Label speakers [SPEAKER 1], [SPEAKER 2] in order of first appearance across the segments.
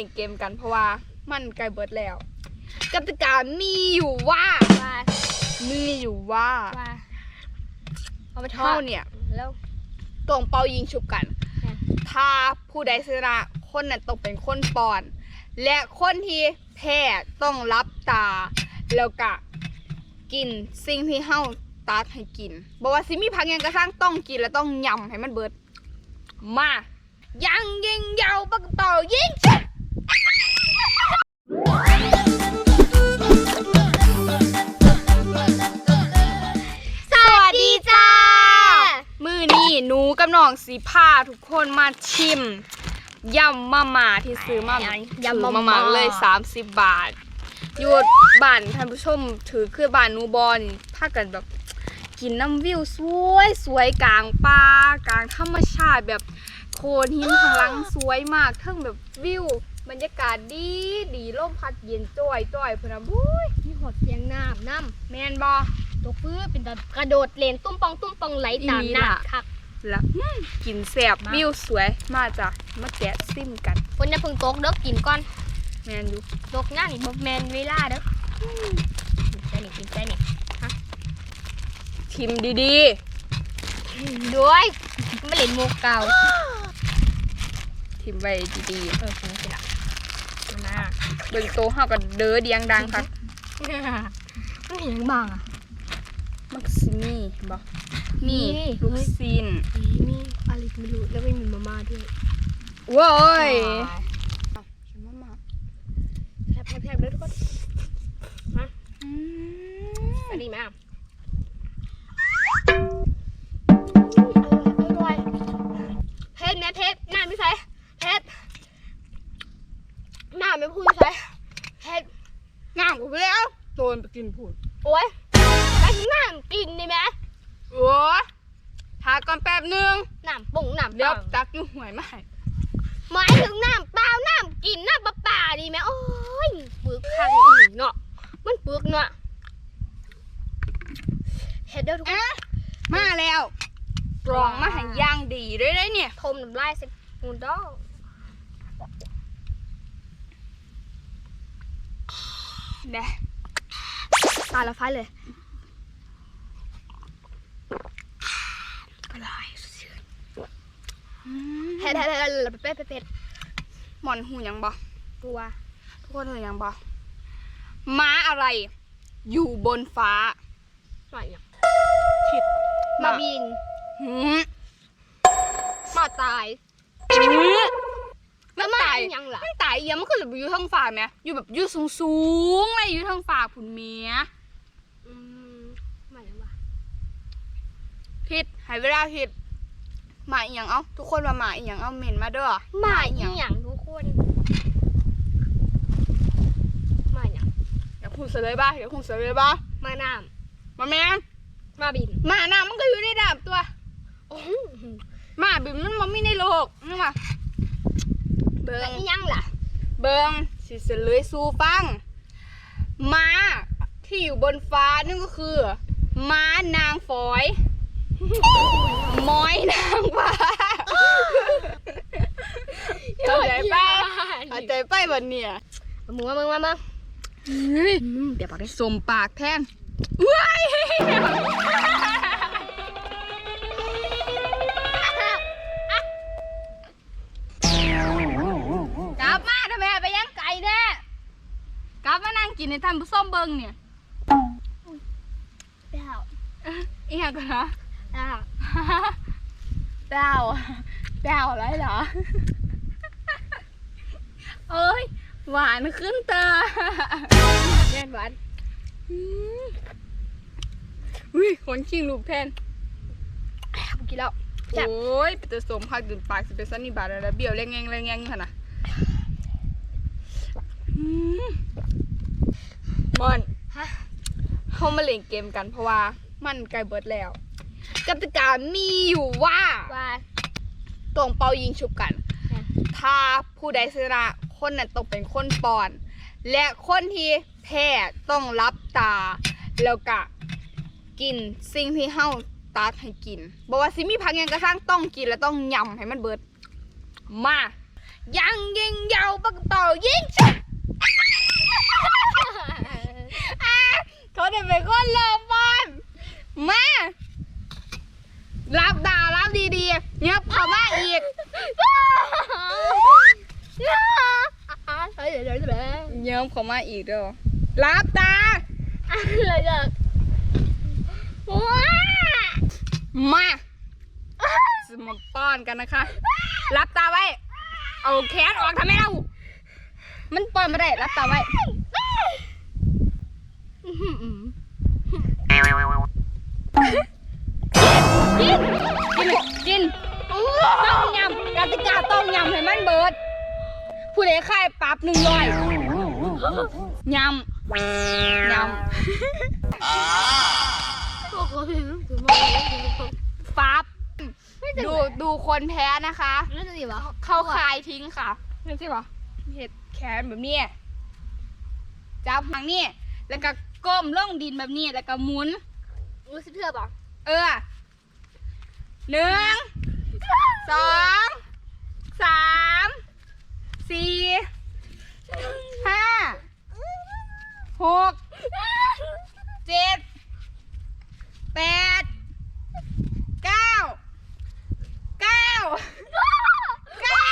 [SPEAKER 1] ล่นเกมกันเพราะว่ามันใกล้เบิดแล้วกติกามีอยู่ว่า
[SPEAKER 2] ว่า
[SPEAKER 1] มีอยู่ว่า
[SPEAKER 2] ว่าเอาไปทอ
[SPEAKER 1] เท่า
[SPEAKER 2] ด
[SPEAKER 1] เนี่ย
[SPEAKER 2] แล้ว
[SPEAKER 1] ตรงเปายิงฉุบกัน
[SPEAKER 2] ค่ะ
[SPEAKER 1] ถ้าผู้ใดชนะคนนั้นต้องเป็นคนปอน และคนที่แพ้ต้องรับตา แล้วก็กินสิ่งที่เฮาตักให้กินบอกว่าสิมีพักหยังกระทั่งต้องกินแล้วต้องยำให้มันเบิด มายังยิงยาวปากกระเป๋ายิงฉุบ หนูกับน้องสีผ้าทุกคนมาชิมยำมาม่าที่ซื้อมาแบบ
[SPEAKER 2] ยำ
[SPEAKER 1] ถือ
[SPEAKER 2] มา
[SPEAKER 1] มา
[SPEAKER 2] ม่า
[SPEAKER 1] ม่าเลย 30 บาทอยู่บ้านท่านผู้ชมถือคือบ้านหนูบอนี่พากันแบบกินน้ำวิวสวยสวยกลางป่ากลางธรรมชาติแบบโคนหินข้างหลังสวยมากเทั้งแบบวิวบรรยากาศดีดีลมพัดเย็นจ้อยจ้อยพุ่นนะบุ้ย
[SPEAKER 2] มีหดเสียงน้ำน้
[SPEAKER 1] แมนบอำ
[SPEAKER 2] ตัวปื้อเป็นแต่กระโดดเลนตุ้มปองตุ้มปองไหลตาม
[SPEAKER 1] อีหลีล่ะ
[SPEAKER 2] น้ำคัก
[SPEAKER 1] แล้วอืมกินแสบวิวสวยมาจ้ะมาแกะซิมกัน
[SPEAKER 2] คนจะเพิ่งตกเด้อกินก่อน
[SPEAKER 1] แมนอยู่
[SPEAKER 2] ตกง่ายนี่บ่แมนเวลาเด้ออืมกินใจนี่กินใจนี่
[SPEAKER 1] ชิมดี
[SPEAKER 2] ด้วยไม่เล่นมุกเก่า
[SPEAKER 1] ๆทิมไว้ดี
[SPEAKER 2] เออกินสิละมา
[SPEAKER 1] ๆเบิ่งโตเฮากับเด้อเดียงดังค่ะ
[SPEAKER 2] ไม่เห็นบ้างอะ
[SPEAKER 1] มักซิมีบ่มี
[SPEAKER 2] มี
[SPEAKER 1] ลูกซีน
[SPEAKER 2] มีอะไรไม่รู้แล้วไม่มีมาม่าด้วย
[SPEAKER 1] โว้ยชิมมาม่า
[SPEAKER 2] แทบแทบแทบเลยทุกคน
[SPEAKER 1] อืม
[SPEAKER 2] อันนี้มาอร่อยเพชรแม่เพชรหน้าไม่ใช่เพชรหน้าไม่พูดใช่เพชร
[SPEAKER 1] งามกูไปแล้วโดนไปกินพูด
[SPEAKER 2] โอ้ยไปถึงห น้ากินนี่ไหม
[SPEAKER 1] โอ้ยทาก่อนแป๊บหนึง
[SPEAKER 2] น้ำปุ่งน้ำ
[SPEAKER 1] เดี๋ยว
[SPEAKER 2] เปล่า
[SPEAKER 1] ตักอยู่หวยมาให้
[SPEAKER 2] หมายถึงน้ำเปล่าน้ำกินน้ำปลาป่าดีไหมโอ้ยปึกข้างอื่นเนาะมันปึกเนาะเห็ดเด้อทุกคน
[SPEAKER 1] อะมาแล้วกรองมาให้ย่างดีด้วยได้เนี่ย
[SPEAKER 2] ทมน้ำลายใส่หูดอง
[SPEAKER 1] เด้
[SPEAKER 2] ตาละไฟเลย
[SPEAKER 1] อร่อยสุดอืม
[SPEAKER 2] เผ็ดเผ็ดเผ็ดเผ็ดเผ็ดเผ็ด
[SPEAKER 1] หมอนหูยังบ่
[SPEAKER 2] ตัว
[SPEAKER 1] ทุกคนเห็นยังบ่ม้าอะไร อยู่บนฟ้า
[SPEAKER 2] หน่อยเนี่ย
[SPEAKER 1] ผิด
[SPEAKER 2] มาบิน
[SPEAKER 1] หืม
[SPEAKER 2] มาตาย
[SPEAKER 1] หืม
[SPEAKER 2] แล้วมาอีหยังล่ะ
[SPEAKER 1] มันตายเอียมันคือแบบอยู่ทางฟ้าไหมอยู่แบบอยู่สูงสูงๆเลยอยู่ทางฟ้าผุนเมีย
[SPEAKER 2] อืมมาอย่างวะ
[SPEAKER 1] ผิดให้เวลาผิดหมาอีหยังเอ้าทุกคนว่าหมาอีหยังเอ้าเหม็นมาเด้อ
[SPEAKER 2] มาอีหยังทุกคนมาอย่าง
[SPEAKER 1] อยากพูดเสยเลยบ้าอยากพูดเสยเลยบ้า
[SPEAKER 2] มาน้
[SPEAKER 1] มาแม่นำ
[SPEAKER 2] มาบิน
[SPEAKER 1] หมาน่ะมันก็อยู่ในดาบตัว
[SPEAKER 2] โอ้โห
[SPEAKER 1] หมาบินมันมันไม่ในโลกนี่มาเบิ
[SPEAKER 2] แล้ว
[SPEAKER 1] ง
[SPEAKER 2] อีหยังล่ะ
[SPEAKER 1] เบิงสิเสลยสู่ฟังม้าที่อยู่บนฟ้านั่นก็คือ ม้านางฝอย ม้อยนางฟ้าเข้าใจปะเข้าใจไปะวันเนี่ย
[SPEAKER 2] มึงมามึงมามึง
[SPEAKER 1] เฮ้ย
[SPEAKER 2] เดี๋ยวบอกได้
[SPEAKER 1] สมปากแทนว้ายกลับมาทำไมไปยังไก่แน่กลับมานั่งกินในท่านผู้ส้มเบิงเนี่ย
[SPEAKER 2] เปล่า
[SPEAKER 1] อีหยังกันนะ
[SPEAKER 2] เปล่า
[SPEAKER 1] เปล่าเปล่าอะไรเหรอ เอ้ย หวานขึ้นตา
[SPEAKER 2] เล่นหวาน
[SPEAKER 1] อุ้ยคนขิงลูกแทน
[SPEAKER 2] กูกินแล้ว
[SPEAKER 1] โอ้ยเป็นตัวสมพักดื่มปากสิเป็นสันนิบาตแล้วเบี้ยวแรงแงงแรงแงงขนาดมอน
[SPEAKER 2] ฮะ
[SPEAKER 1] เขามาเล่นเกมกันเพราะว่ามันใกล้เบิดแล้ว กติกามีอยู่ว่า
[SPEAKER 2] ว่า
[SPEAKER 1] ตรงเปายิงฉุบกัน
[SPEAKER 2] ค่ะ
[SPEAKER 1] ถ้าผู้ใดชนะคนนั้นต้องเป็นคนปอน และคนที่แพ้ต้องรับตา แล้วก็กินสิ่งที่เฮาตักให้กินบอกว่าสิมีพักหยังกระทั่งต้องกินแล้วต้องยำให้มันเบิด มายังยิงยาวปากกระเป๋ายิงชุบอะเขาจะเป็นคนเริ่มบอลมารับดารับดีๆเงียบเข้ามาอีก
[SPEAKER 2] เดี๋ยวเดี๋ยวเดี๋ยว
[SPEAKER 1] เยิ้มเข้ามาอีกเด้อรับตา
[SPEAKER 2] อะไรเด็กว้า
[SPEAKER 1] มาสมาป้อนกันนะคะ รับตาไว้ เอาแขนออกทำไมเรา มันป้อนไม่ได้ รับตาไว้ ผู้ใดขายปรับหนึ่งร้อยยำยำ
[SPEAKER 2] โอ้โหถึงมา
[SPEAKER 1] ปั๊บ
[SPEAKER 2] ไม่จะ
[SPEAKER 1] ดูดูคนแพ้นะคะ
[SPEAKER 2] น่าจะดีวะ
[SPEAKER 1] เข้าคายทิ้งค่ะเห็นสิปะเห็ดแขนแบบนี้จับทางนี้แล้วก็ก้มล่องดินแบบนี้แล้วก็หมุน
[SPEAKER 2] รู้สึกเพื่อป่ะ
[SPEAKER 1] เออหนึ่งสองสามสี่ห้า หกเจ็ดแปดเก้าเก้าเก้า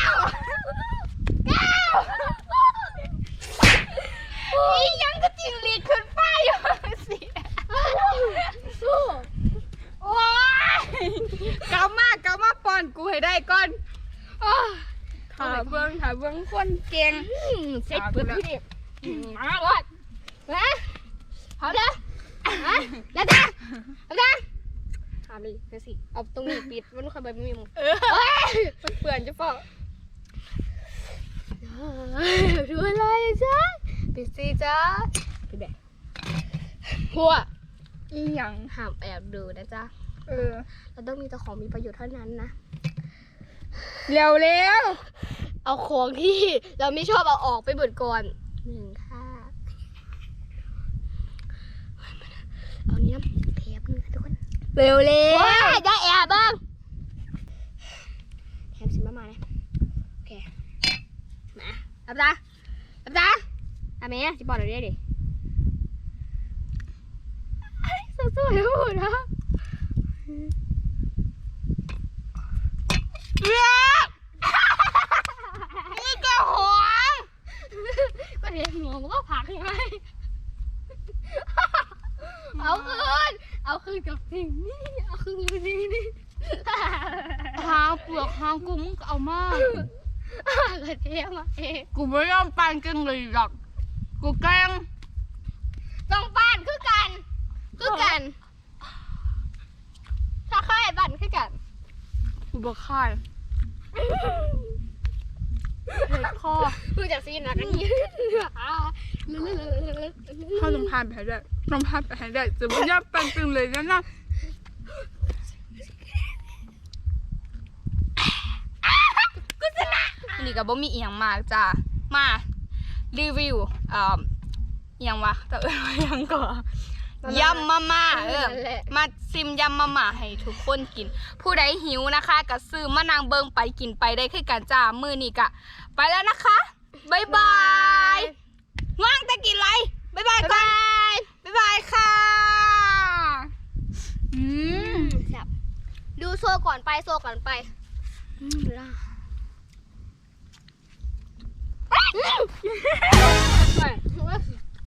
[SPEAKER 1] เก้าอียังก็จริงหลีดขึ้นฟ้าอยู่สิ
[SPEAKER 2] สู้
[SPEAKER 1] โอ้ยกำมากกำมาป้อนกูให้ได้ก่อนอ้าวถาเบิ้งถาเบิ้งคนเก่ง
[SPEAKER 2] เซ็กปืนพี่ดิมาก่อ นมาเอาเด้อมาแล้วจ้าเอาจ้าทำดิเดี๋ยวสิ เอาตรงนี้ปิดมันไม่ค่อยแบบมีมึง
[SPEAKER 1] เออมันเปื่อนจะเปล่า
[SPEAKER 2] ดูอะไรจ้าปิดสิจ้าปิดแบบหัว
[SPEAKER 1] อีหยัง
[SPEAKER 2] ห้ามแอบดูนะจ๊ะ
[SPEAKER 1] เออ
[SPEAKER 2] เราต้องมีแต่ของมีประโยชน์เท่านั้นนะ
[SPEAKER 1] เร็วเร็ว
[SPEAKER 2] เอาของที่เราไม่ชอบเอาออกไปเบิดก่อนหนึ่งค่ะ เอา นี้นะเทปนึงค่ะทุกคน
[SPEAKER 1] เร็วเร็ว
[SPEAKER 2] ว้ายได้แอบบ้างแถมสิมามาเลยโอเคมารับจ้ารับจ้าอาเมย์สิบอกหน่อยดิสวยๆพูดนะ
[SPEAKER 1] เร็วนี่ก็หวง
[SPEAKER 2] ก็เรียนหัวมันก็ผักไงเอาคืน เอาคืนกับสิ่งนี้ เอาคืนกับสิ่งนี้
[SPEAKER 1] หางเปลือกหางกูมึงก็เอามาก
[SPEAKER 2] กระเทียมมาเอง
[SPEAKER 1] กูไม่ยอมปันกินเลยหรอก กูแกล้ง
[SPEAKER 2] ต้องบ้านคือกัน คือกัน ถ้าค่ายบ้านคือกัน
[SPEAKER 1] กูบอกค่ายเห็ดคอ
[SPEAKER 2] คือจากซีนนะกันยืน
[SPEAKER 1] ถ้าต้องพานไปให้ได้ต้องพานไปให้ได้จะไม่ยอมปันกินเลยนะนะกูช นะอันนี้ก็บ่มีอีหยังมากจ้ามารีวิวเอ่ออีหยังวะแต่เออว่าอิหยังก่อนยำมาม่าเออ
[SPEAKER 2] นั่นแหละ
[SPEAKER 1] มาซิมยำมาม่าให้ทุกคนกิน ผู้ใดหิวนะคะก็ซื้อมานางเบิงไปกินไปได้คือกันจ้ามือนี้กะไปแล้วนะคะบ๊ายบายว่างแต่กินอะไรบ๊ายบายก่อนบ๊ายบายค่ะอืม
[SPEAKER 2] ดูโซก่อนไปโซก่อนไป
[SPEAKER 1] อ